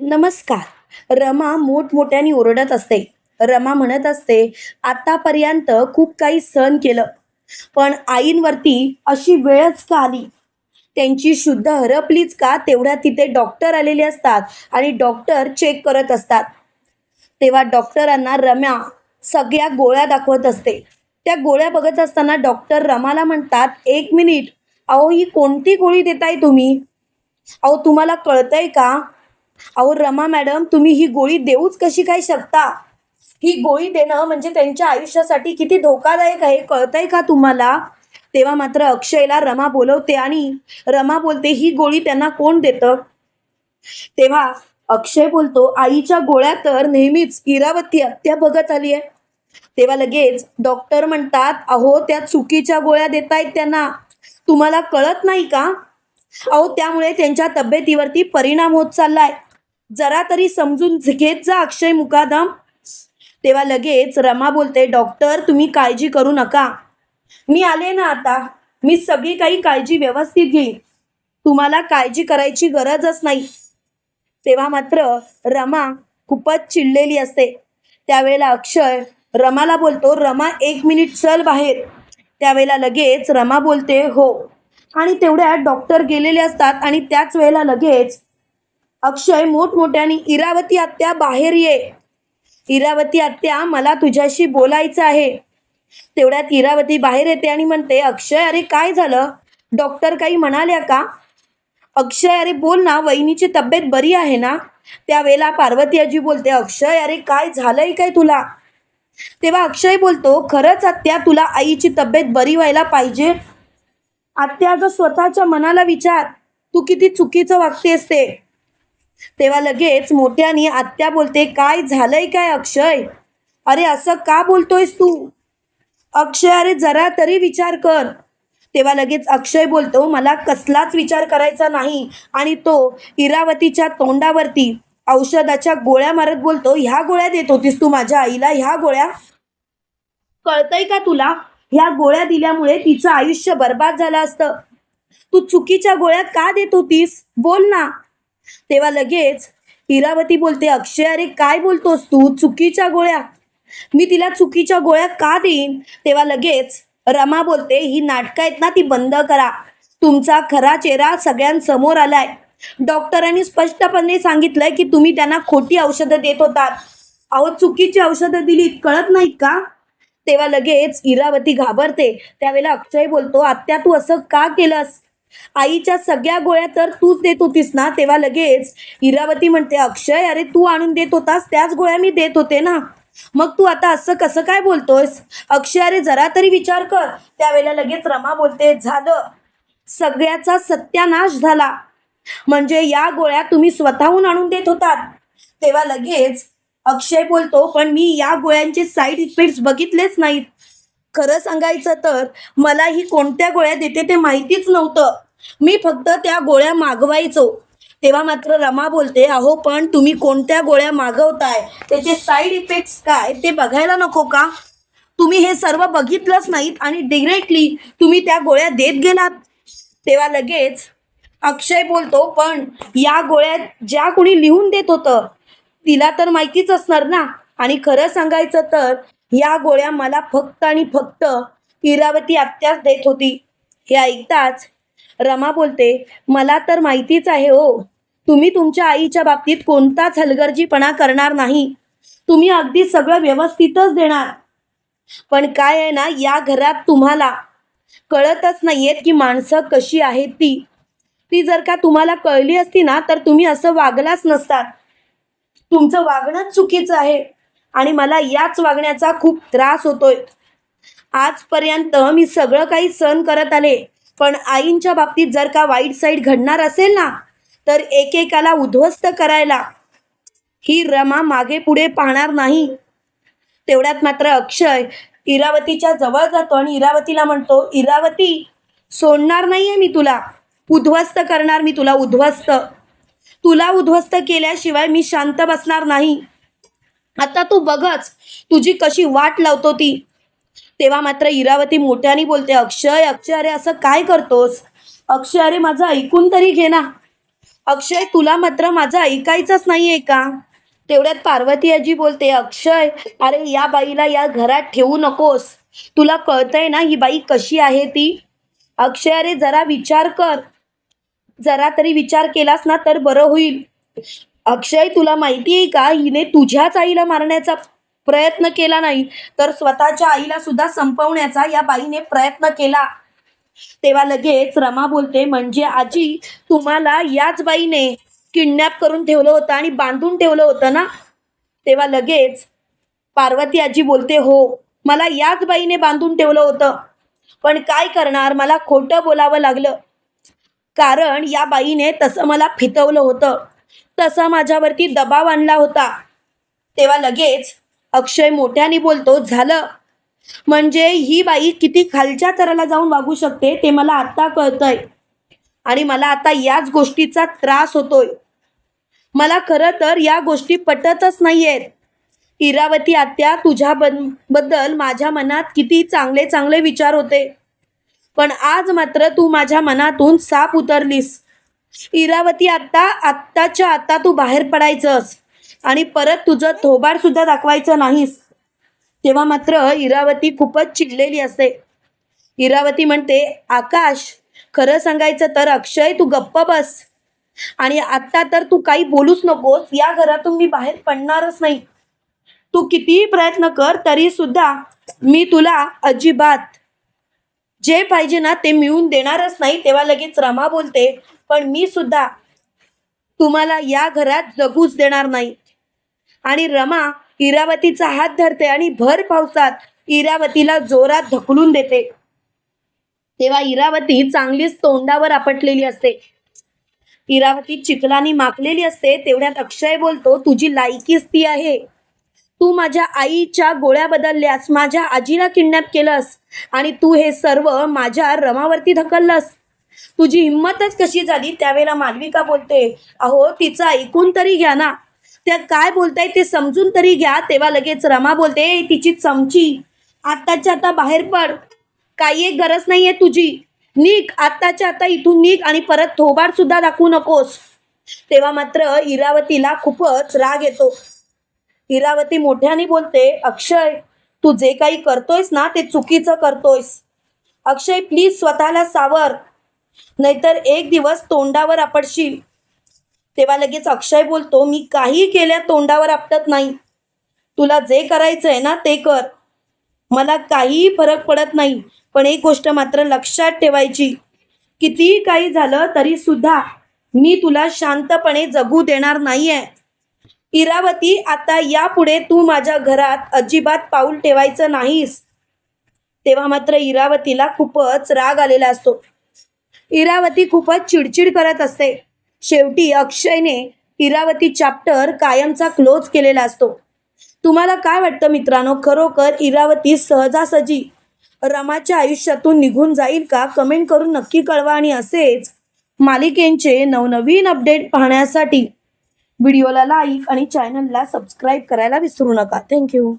नमस्कार. रमा मोठमोठ्याने ओरडत असते. रमा म्हणत असते आतापर्यंत खूप काही सहन केलं पण आईंवरती अशी वेळच का आली? त्यांची शुद्ध हरपलीच का तेवढ्या तिथे डॉक्टर आलेले असतात आणि डॉक्टर चेक करत असतात. तेव्हा डॉक्टरांना रम्या सगळ्या गोळ्या दाखवत असते. त्या गोळ्या बघत असताना डॉक्टर रमाला म्हणतात एक मिनिट अहो ही कोणती गोळी देताय तुम्ही? अहो तुम्हाला कळतंय का? अहो रमा मॅडम तुम्ही ही गोळी देऊच कशी काय शकता? ही गोळी देणं म्हणजे त्यांच्या आयुष्यासाठी किती धोकादायक आहे कळतंय का तुम्हाला? तेव्हा मात्र अक्षयला रमा बोलवते आणि रमा बोलते ही गोळी त्यांना कोण देतं? तेव्हा अक्षय बोलतो आईच्या गोळ्या तर नेहमीच इरावती हत्या बघत आली आहे तेव्हा लगेच डॉक्टर म्हणतात अहो त्या चुकीच्या गोळ्या देतायत त्यांना. तुम्हाला कळत नाही का? अहो त्यामुळे त्यांच्या तब्येतीवरती परिणाम होत चाललाय. जरा तरी समजून घेत जा अक्षय मुकादम. तेव्हा लगेच रमा बोलते डॉक्टर तुम्ही काळजी करू नका. मी आले ना आता. मी सगळी काही काळजी व्यवस्थित घेईन. तुम्हाला काळजी करायची गरजच नाही. तेव्हा मात्र रमा खूपच चिडलेली असते. त्यावेळेला अक्षय रमाला बोलतो रमा एक मिनिट चल बाहेर. त्यावेळेला लगेच रमा बोलते हो. आणि तेवढ्यात डॉक्टर गेलेले असतात आणि त्याच वेळेला लगेच अक्षय मोठमोठ्याने इरावती आत्या बाहेर ये. इरावती आत्या मला तुझ्याशी बोलायचं आहे. तेवढ्यात इरावती बाहेर येते आणि म्हणते अक्षय अरे काय झालं? डॉक्टर काही म्हणाल्या का? अक्षय अरे बोल ना वहिनीची तब्येत बरी आहे ना? त्यावेळेला पार्वती आजी बोलते अक्षय अरे काय झालंय काय तुला? तेव्हा अक्षय बोलतो खरंच आत्या तुला आईची तब्येत बरी व्हायला पाहिजे. आत्या जर स्वतःच्या मनाला विचार तू किती चुकीचं वागतेस ते. तेव्हा लगेच मोठ्याने आत्या बोलते काय झालंय काय अक्षय? अरे असं का बोलतोयस तू? अक्षय अरे जरा तरी विचार कर. तेव्हा लगेच अक्षय बोलतो मला कसलाच विचार करायचा नाही. आणि तो इरावतीच्या तोंडावरती औषधाच्या गोळ्या मारत बोलतो ह्या गोळ्या देत होतीस तू माझ्या आईला? ह्या गोळ्या? कळतंय का तुला? ह्या गोळ्या दिल्यामुळे तिचं आयुष्य बर्बाद झालं असतं. तू चुकीच्या गोळ्या का देत होतीस? बोल ना. तेव्हा लगेच इरावती बोलते अक्षय अरे काय बोलतोस तू? चुकीच्या गोळ्या. मी तिला चुकीच्या गोळ्या का देईन? तेव्हा लगेच रमा बोलते ही नाटकं आहेत ना ती बंद करा. तुमचा खरा चेहरा सगळ्यांसमोर आलाय. डॉक्टरांनी स्पष्टपणे सांगितलंय की तुम्ही त्यांना खोटी औषधं देत होतात. अहो चुकीची औषधं दिली कळत नाहीत का? तेव्हा लगेच इरावती घाबरते. त्यावेळेला अक्षय बोलतो आत्या तू असं का केलंस? आईच्या सगळ्या गोळ्या तर तूच देत होतीस ना? तेव्हा लगेच इरावती म्हणते अक्षय अरे तू आणून देत होतास त्याच गोळ्या मी देत होते ना? मग तू आता असं कसं काय बोलतोयस? अक्षय अरे जरा तरी विचार कर. त्यावेळेला लगेच रमा बोलते झालं. सगळ्याचा सत्यानाश झाला. म्हणजे या गोळ्या तुम्ही स्वतःहून आणून देत होतात. तेव्हा लगेच अक्षय बोलतो पण मी या गोळ्यांचे साईड इफेक्ट्स बघितलेच नाहीत. खरं सांगायचं तर मला ही कोणत्या गोळ्या देते ते माहितीच नव्हतं. मी फक्त त्या गोळ्या मागवायचो. तेव्हा मात्र रमा बोलते अहो पण तुम्ही कोणत्या गोळ्या मागवताय? त्याचे साईड इफेक्ट्स काय? ते बघायला नको का? तुम्ही हे सर्व बघितलंच नाहीत आणि डिरेक्टली तुम्ही त्या गोळ्या देत गेलात. तेव्हा लगेच अक्षय बोलतो पण या गोळ्या ज्या कोणी लिहून देत होतं तिला तर माहितीच असणार ना? आणि खरं सांगायचं तर या गोळ्या मला फक्त आणि फक्त इरावती आत्याच देत होती. हे ऐकताच रमा बोलते मला तर माहितीच आहे हो तुम्ही तुमच्या आईच्या बाबतीत कोणताच हलगर्जीपणा करणार नाही. तुम्ही अगदी सगळं व्यवस्थितच देणार. पण काय आहे ना या घरात तुम्हाला कळतच नाहीयेत की माणसं कशी आहेत ती. ती जर का तुम्हाला कळली असती ना तर तुम्ही असं वागलाच नसतात. तुमचं वागणंच चुकीचं आहे. आणि मला याच वागण्याचा खूप त्रास होतोय. आजपर्यंत मी सगळं काही सहन करत आले पण आईंच्या बाबतीत जर का वाईट साईड घडणार असेल ना तर एकेकाला उद्ध्वस्त करायला ही रमा मागे पुढे पाहणार नाही. तेवढ्यात मात्र अक्षय इरावतीच्या जवळ जातो आणि इरावतीला म्हणतो इरावती सोडणार नाहीये मी तुला. उद्ध्वस्त करणार मी तुला उद्ध्वस्त. तुला उद्ध्वस्त केल्याशिवाय मी शांत बसणार नाही. आता तू बघच तुझी कशी वाट लावतो ती. तेव्हा मात्र इरावती मोठ्याने बोलते अक्षय अक्षय अरे असं काय करतोस? अक्षय अरे माझं ऐकून तरी घे ना. अक्षय तुला मात्र माझं ऐकायचंच नाहीये का? तेवढ्यात पार्वती आजी बोलते अक्षय अरे या बाईला या घरात ठेवू नकोस. तुला कळतंय ना ही बाई कशी आहे ती? अक्षय अरे जरा विचार कर. जरा तरी विचार केलास ना तर बरं होईल. अक्षय तुला माहिती आहे का? हिने तुझ्याच आईला मारण्याचा प्रयत्न केला नाही तर स्वतःच्या आईला सुद्धा संपवण्याचा या बाईने प्रयत्न केला. तेव्हा लगेच रमा बोलते म्हणजे आजी तुम्हाला याच बाईने किडनॅप करून ठेवलं होतं आणि बांधून ठेवलं होतं ना? तेव्हा लगेच पार्वती आजी बोलते हो मला याच बाईने बांधून ठेवलं होतं. पण काय करणार? मला खोटं बोलावं लागलं. कारण या बाईने तसं मला फितवलं होतं. तसा माझ्यावरती दबाव आणला होता. तेव्हा लगेच अक्षय मोठ्याने बोलतो झालं. म्हणजे ही बाई किती खालच्या थराला जाऊन वागू शकते ते मला आता कळतंय. आणि मला आता याच गोष्टीचा त्रास होतोय. मला खरं तर या गोष्टी पटतच नाहीयेत. इरावती आत्या तुझ्या बद्दल माझ्या मनात किती चांगले चांगले विचार होते. पण आज मात्र तू माझ्या मनातून साप उतरलीस. इरावती आत्ता आत्ताच्या आता तू बाहेर पडायचंस आणि परत तुझं थोबाड सुद्धा दाखवायचं नाहीस. तेव्हा मात्र इरावती खूपच चिडलेली असते. इरावती म्हणते आकाश खरं सांगायचं तर अक्षय तू गप्प बस. आणि आत्ता तर तू काही बोलूच नकोस या घरातून मी बाहेर पडणारच नाही. तू कितीही प्रयत्न कर तरी सुद्धा मी तुला अजिबात जे पाहिजे ना ते मिळून देणारच नाही. तेव्हा लगेच रमा बोलते पण मी सुद्धा तुम्हाला या घरात जगूच देणार नाही. आणि रमा इरावतीचा हात धरते आणि भर पावसात इरावतीला जोरात ढकलून देते. तेव्हा इरावती चांगलीच तोंडावर आपटलेली असते. इरावती चिखलानी माखलेली असते तेवढ्यात अक्षय बोलतो तुझी लायकीच ती आहे. तू माझ्या आईच्या गोळ्या बदलल्यास माझ्या आजीला किडनॅप केलंस आणि तू हे सर्व माझ्या रमावरती ढकललंस. तुझी हिंमतच कशी झाली? त्यावेळेला मालविका बोलते अहो तिचं ऐकून तरी घ्या ना. त्या काय बोलताय ते समजून तरी घ्या. तेव्हा लगेच रमा बोलते तिची चमची आत्ताच्या आता बाहेर पड. काही एक गरज नाहीये तुझी. निक आत्ताच्या आता इथून निक आणि परत थोबाड सुद्धा दाखवू नकोस. तेव्हा मात्र इरावतीला खूपच राग येतो. इरावती मोठ्याने बोलते अक्षय तू जे काही करतोयस ना ते चुकीचं करतोयस. अक्षय प्लीज स्वतःला सावर. नाहीतर एक दिवस तोंडावर आपडशील तेव्हा लगेच अक्षय बोलतो मी काही केल्या तोंडावर आपटत नाही. तुला जे करायचंय ना ते कर. मला काहीही फरक पडत नाही. पण एक गोष्ट मात्र लक्षात ठेवायची. कितीही काही झालं तरी सुद्धा मी तुला शांतपणे जगू देणार नाहीये. इरावती आता यापुढे तू माझ्या घरात अजिबात पाऊल ठेवायचं नाहीस. तेव्हा मात्र इरावतीला खूपच राग आलेला असतो. इरावती खूपच चिडचिड करत असते. शेवटी अक्षयने इरावती चॅप्टर कायमचा क्लोज केलेला असतो. तुम्हाला काय वाटतं मित्रांनो? खरोखर इरावती सहजासहजी रमाच्या आयुष्यातून निघून जाईल का? कमेंट करून नक्की कळवा. आणि असेच मालिकेंचे नवनवीन अपडेट पाहण्यासाठी व्हिडिओला लाईक आणि चॅनलला सबस्क्राईब करायला विसरू नका. थँक्यू